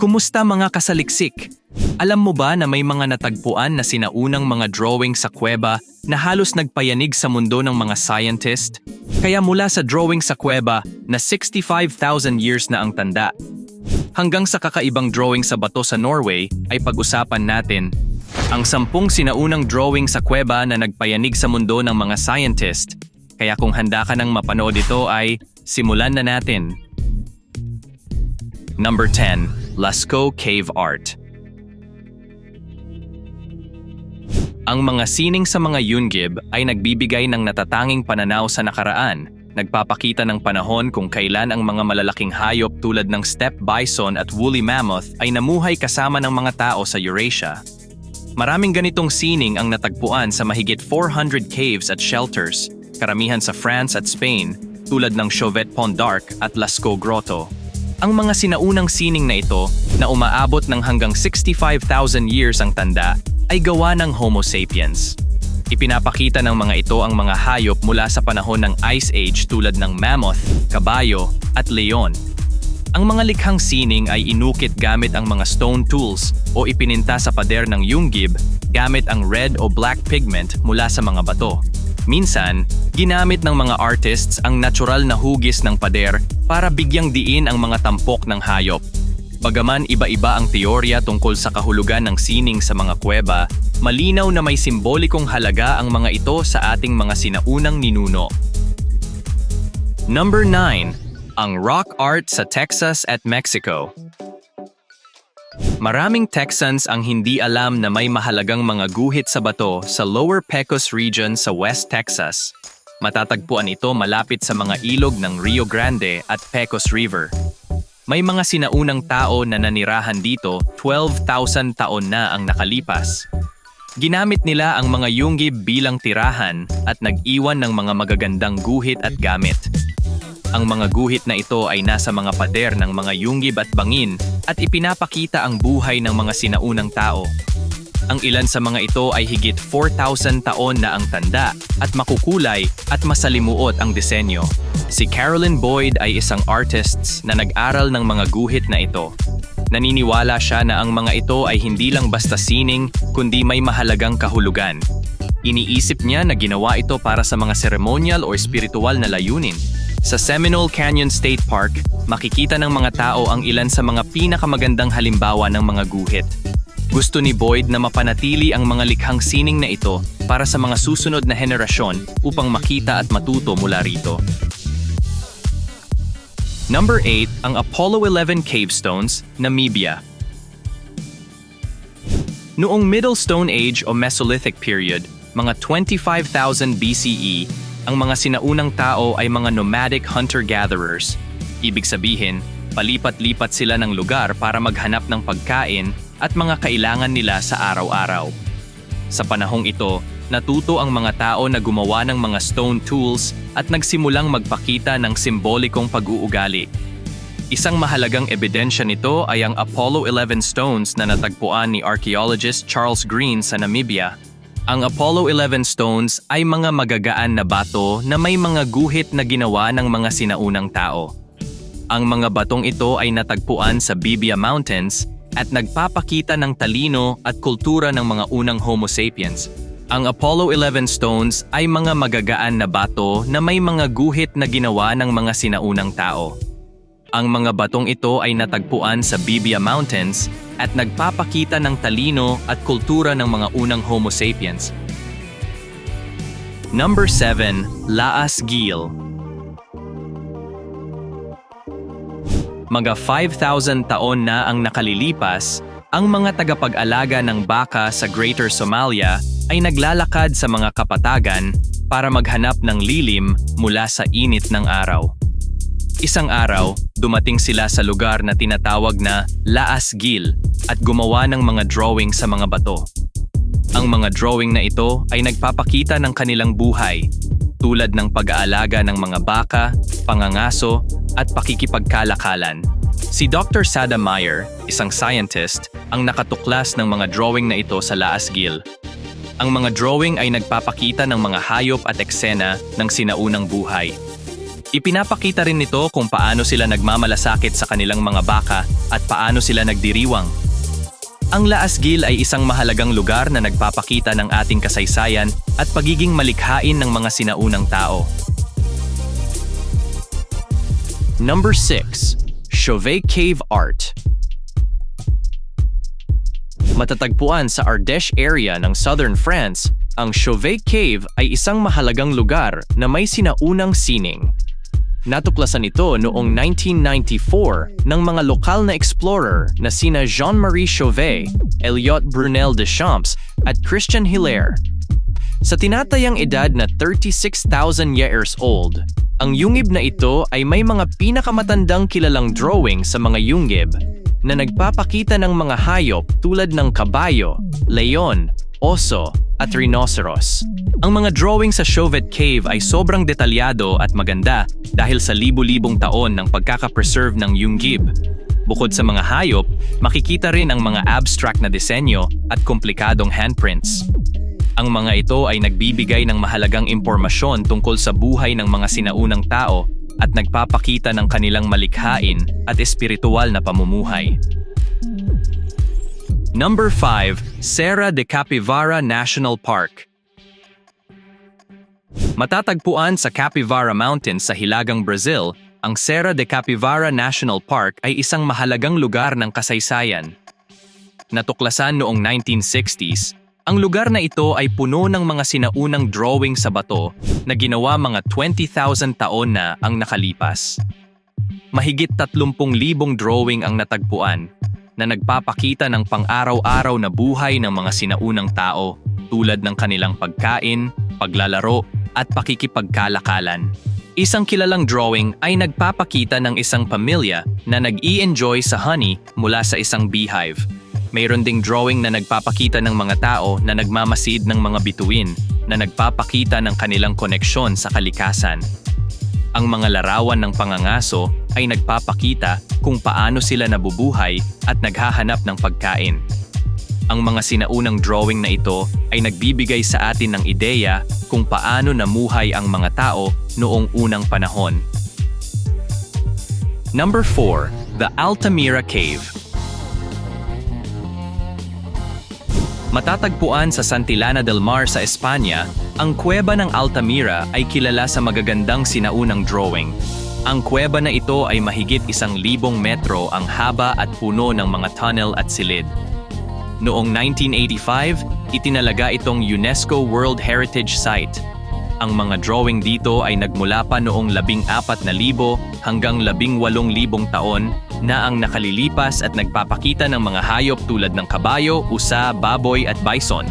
Kumusta mga kasaliksik? Alam mo ba na may mga natagpuan na sinaunang mga drawing sa kuweba na halos nagpayanig sa mundo ng mga scientist? Kaya mula sa drawing sa kuweba na 65,000 years na ang tanda, hanggang sa kakaibang drawing sa bato sa Norway ay pag-usapan natin ang sampung sinaunang drawing sa kuweba na nagpayanig sa mundo ng mga scientist. Kaya kung handa ka nang mapanood ito ay simulan na natin. Number 10. Lascaux Cave Art Ang mga sining sa mga Yungib ay nagbibigay ng natatanging pananaw sa nakaraan, nagpapakita ng panahon kung kailan ang mga malalaking hayop tulad ng steppe bison at woolly mammoth ay namuhay kasama ng mga tao sa Eurasia. Maraming ganitong sining ang natagpuan sa mahigit 400 caves at shelters, karamihan sa France at Spain, tulad ng Chauvet Pont d'Arc at Lascaux Grotto. Ang mga sinaunang sining na ito, na umaabot ng hanggang 65,000 years ang tanda, ay gawa ng Homo sapiens. Ipinapakita ng mga ito ang mga hayop mula sa panahon ng Ice Age tulad ng mammoth, kabayo, at leon. Ang mga likhang sining ay inukit gamit ang mga stone tools o ipininta sa pader ng Yungib gamit ang red o black pigment mula sa mga bato. Minsan, ginamit ng mga artists ang natural na hugis ng pader para bigyang diin ang mga tampok ng hayop Bagaman iba-iba ang teorya tungkol sa kahulugan ng sining sa mga kuweba, malinaw na may simbolikong halaga ang mga ito sa ating mga sinaunang ninuno. Number 9. Ang rock art sa Texas at Mexico. Maraming Texans ang hindi alam na may mahalagang mga guhit sa bato sa Lower Pecos region sa West Texas. Matatagpuan ito malapit sa mga ilog ng Rio Grande at Pecos River. May mga sinaunang tao na nanirahan dito 12,000 taon na ang nakalipas. Ginamit nila ang mga yungib bilang tirahan at nag-iwan ng mga magagandang guhit at gamit. Ang mga guhit na ito ay nasa mga pader ng mga yungib at bangin at ipinapakita ang buhay ng mga sinaunang tao. Ang ilan sa mga ito ay higit 4,000 taon na ang tanda at makukulay at masalimuot ang disenyo. Si Carolyn Boyd ay isang artist na nag-aral ng mga guhit na ito. Naniniwala siya na ang mga ito ay hindi lang basta sining kundi may mahalagang kahulugan. Iniisip niya na ginawa ito para sa mga ceremonial o spiritual na layunin. Sa Seminole Canyon State Park, makikita ng mga tao ang ilan sa mga pinakamagandang halimbawa ng mga guhit. Gusto ni Boyd na mapanatili ang mga likhang sining na ito para sa mga susunod na henerasyon upang makita at matuto mula rito. Number 8, ang Apollo 11 Cave Stones, Namibia. Noong Middle Stone Age o Mesolithic period, mga 25,000 BCE, ang mga sinaunang tao ay mga nomadic hunter-gatherers. Ibig sabihin, palipat-lipat sila ng lugar para maghanap ng pagkain at mga kailangan nila sa araw-araw. Sa panahong ito, natuto ang mga tao na gumawa ng mga stone tools at nagsimulang magpakita ng simbolikong pag-uugali. Isang mahalagang ebidensya nito ay ang Apollo 11 stones na natagpuan ni archaeologist Charles Green sa Namibia. Ang Apollo 11 stones ay mga magagaan na bato na may mga guhit na ginawa ng mga sinaunang tao. Ang mga batong ito ay natagpuan sa Bibia Mountains at nagpapakita ng talino at kultura ng mga unang Homo sapiens. Ang Apollo 11 stones ay mga magagaan na bato na may mga guhit na ginawa ng mga sinaunang tao. Ang mga batong ito ay natagpuan sa Bibia Mountains at nagpapakita ng talino at kultura ng mga unang Homo sapiens. Number 7. Laas Gil Mga 5,000 taon na ang nakalilipas, ang mga tagapag-alaga ng baka sa Greater Somalia ay naglalakad sa mga kapatagan para maghanap ng lilim mula sa init ng araw. Isang araw, dumating sila sa lugar na tinatawag na Laas Gil at gumawa ng mga drawing sa mga bato. Ang mga drawing na ito ay nagpapakita ng kanilang buhay, tulad ng pag-aalaga ng mga baka, pangangaso, at pakikipagkalakalan. Si Dr. Sada Meyer, isang scientist, ang nakatuklas ng mga drawing na ito sa Laas Gil. Ang mga drawing ay nagpapakita ng mga hayop at eksena ng sinaunang buhay. Ipinapakita rin nito kung paano sila nagmamalasakit sa kanilang mga baka at paano sila nagdiriwang. Ang Laasgil ay isang mahalagang lugar na nagpapakita ng ating kasaysayan at pagiging malikhain ng mga sinaunang tao. Number 6. Chauvet Cave Art Matatagpuan sa Ardèche area ng southern France, ang Chauvet Cave ay isang mahalagang lugar na may sinaunang sining. Natuklasan ito noong 1994 ng mga lokal na explorer na sina Jean-Marie Chauvet, Elliot Brunel de Champs at Christian Hilaire. Sa tinatayang edad na 36,000 years old, ang yungib na ito ay may mga pinakamatandang kilalang drawing sa mga yungib na nagpapakita ng mga hayop tulad ng kabayo, leon, oso at rhinoceros. Ang mga drawing sa Chauvet Cave ay sobrang detalyado at maganda dahil sa libu-libong taon ng pagkakapreserve ng Yungib. Bukod sa mga hayop, makikita rin ang mga abstract na disenyo at komplikadong handprints. Ang mga ito ay nagbibigay ng mahalagang impormasyon tungkol sa buhay ng mga sinaunang tao at nagpapakita ng kanilang malikhain at espiritual na pamumuhay. Number 5, Serra de Capivara National Park. Matatagpuan sa Capivara Mountains sa Hilagang Brazil, ang Serra de Capivara National Park ay isang mahalagang lugar ng kasaysayan. Natuklasan noong 1960s, ang lugar na ito ay puno ng mga sinaunang drawing sa bato na ginawa mga 20,000 taon na ang nakalipas. Mahigit 30,000 drawing ang natagpuan na nagpapakita ng pang-araw-araw na buhay ng mga sinaunang tao tulad ng kanilang pagkain, paglalaro at pakikipagkalakalan. Isang kilalang drawing ay nagpapakita ng isang pamilya na nag-i-enjoy sa honey mula sa isang beehive. Mayroon ding drawing na nagpapakita ng mga tao na nagmamasid ng mga bituin na nagpapakita ng kanilang koneksyon sa kalikasan. Ang mga larawan ng pangangaso ay nagpapakita kung paano sila nabubuhay at naghahanap ng pagkain. Ang mga sinaunang drawing na ito ay nagbibigay sa atin ng ideya kung paano namuhay ang mga tao noong unang panahon. Number 4. The Altamira Cave Matatagpuan sa Santillana del Mar sa Espanya, ang kuweba ng Altamira ay kilala sa magagandang sinaunang drawing. Ang kuweba na ito ay mahigit isang libong metro ang haba at puno ng mga tunnel at silid. Noong 1985, itinalaga itong UNESCO World Heritage Site. Ang mga drawing dito ay nagmula pa noong 14,000 hanggang 18,000 taon na ang nakalilipas at nagpapakita ng mga hayop tulad ng kabayo, usa, baboy at bison.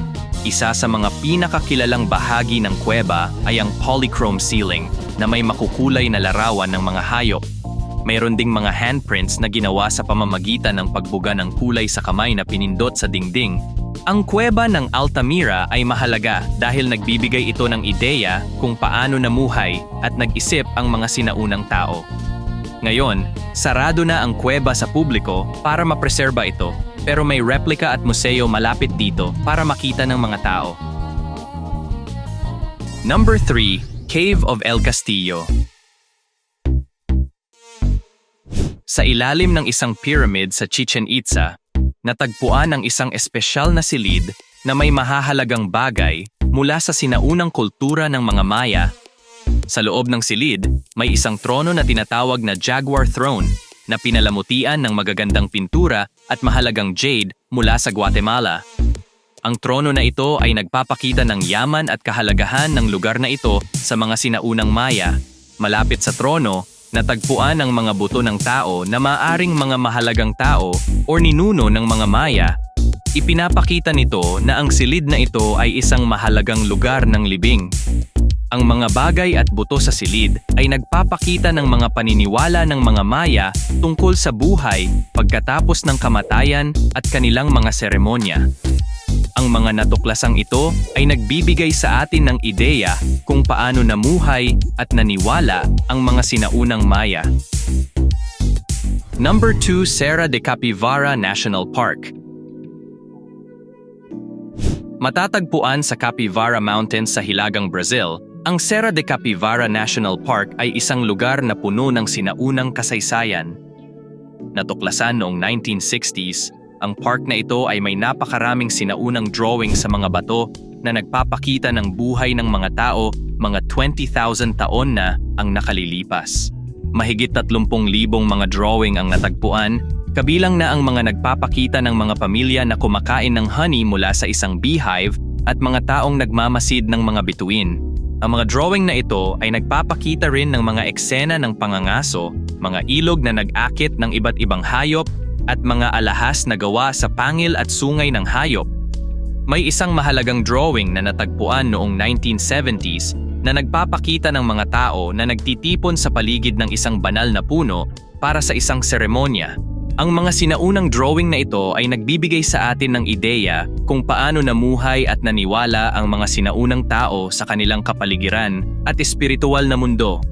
Isa sa mga pinakakilalang bahagi ng kuweba ay ang polychrome ceiling na may makukulay na larawan ng mga hayop mayroon ding mga handprints na ginawa sa pamamagitan ng pagbuga ng kulay sa kamay na pinindot sa dingding. Ang kuweba ng Altamira ay mahalaga dahil nagbibigay ito ng ideya kung paano namuhay at nag-isip ang mga sinaunang tao. Ngayon, sarado na ang kuweba sa publiko para mapreserba ito, pero may replika at museo malapit dito para makita ng mga tao. Number 3, Cave of El Castillo. Sa ilalim ng isang pyramid sa Chichen Itza, natagpuan ang isang espesyal na silid na may mahahalagang bagay mula sa sinaunang kultura ng mga Maya. Sa loob ng silid, may isang trono na tinatawag na Jaguar Throne na pinalamutian ng magagandang pintura at mahalagang jade mula sa Guatemala. Ang trono na ito ay nagpapakita ng yaman at kahalagahan ng lugar na ito sa mga sinaunang Maya. Malapit sa trono, natagpuan ang mga buto ng tao na maaring mga mahalagang tao o ninuno ng mga Maya. Ipinapakita nito na ang silid na ito ay isang mahalagang lugar ng libing. Ang mga bagay at buto sa silid ay nagpapakita ng mga paniniwala ng mga Maya tungkol sa buhay pagkatapos ng kamatayan at kanilang mga seremonya. Ang mga natuklasang ito ay nagbibigay sa atin ng ideya kung paano namuhay at naniwala ang mga sinaunang Maya. Number 2 Serra de Capivara National Park Matatagpuan sa Capivara Mountains sa Hilagang Brazil, Ang Serra de Capivara National Park ay isang lugar na puno ng sinaunang kasaysayan. Natuklasan noong 1960s, ang park na ito ay may napakaraming sinaunang drawing sa mga bato na nagpapakita ng buhay ng mga tao mga 20,000 taon na ang nakalilipas. Mahigit 30,000 mga drawing ang natagpuan, kabilang na ang mga nagpapakita ng mga pamilya na kumakain ng honey mula sa isang beehive at mga taong nagmamasid ng mga bituin. Ang mga drawing na ito ay nagpapakita rin ng mga eksena ng pangangaso, mga ilog na nag-akit ng iba't ibang hayop, at mga alahas na gawa sa pangil at sungay ng hayop. May isang mahalagang drawing na natagpuan noong 1970s na nagpapakita ng mga tao na nagtitipon sa paligid ng isang banal na puno para sa isang seremonya. Ang mga sinaunang drawing na ito ay nagbibigay sa atin ng ideya kung paano namuhay at naniwala ang mga sinaunang tao sa kanilang kapaligiran at espiritual na mundo.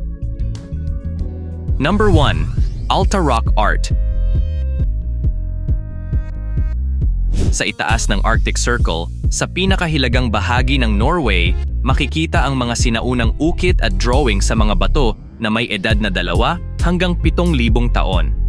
Number 1. Alta Rock Art Sa itaas ng Arctic Circle, sa pinakahilagang bahagi ng Norway, makikita ang mga sinaunang ukit at drawing sa mga bato na may edad na dalawa hanggang pitong libong taon.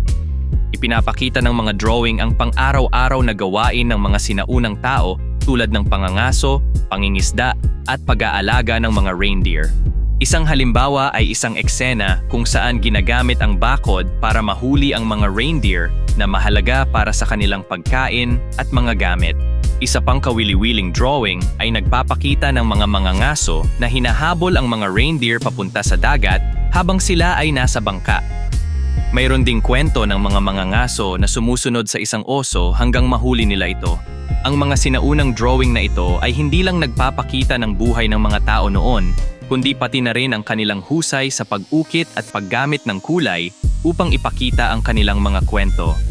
Ipinapakita ng mga drawing ang pang-araw-araw na gawain ng mga sinaunang tao tulad ng pangangaso, pangingisda, at pag-aalaga ng mga reindeer. Isang halimbawa ay isang eksena kung saan ginagamit ang bakod para mahuli ang mga reindeer na mahalaga para sa kanilang pagkain at mga gamit. Isa pang kawili-wiling drawing ay nagpapakita ng mga mangangaso na hinahabol ang mga reindeer papunta sa dagat habang sila ay nasa bangka. Mayroon ding kwento ng mga mangangaso na sumusunod sa isang oso hanggang mahuli nila ito. Ang mga sinaunang drawing na ito ay hindi lang nagpapakita ng buhay ng mga tao noon, kundi pati na rin ang kanilang husay sa pag-ukit at paggamit ng kulay upang ipakita ang kanilang mga kwento.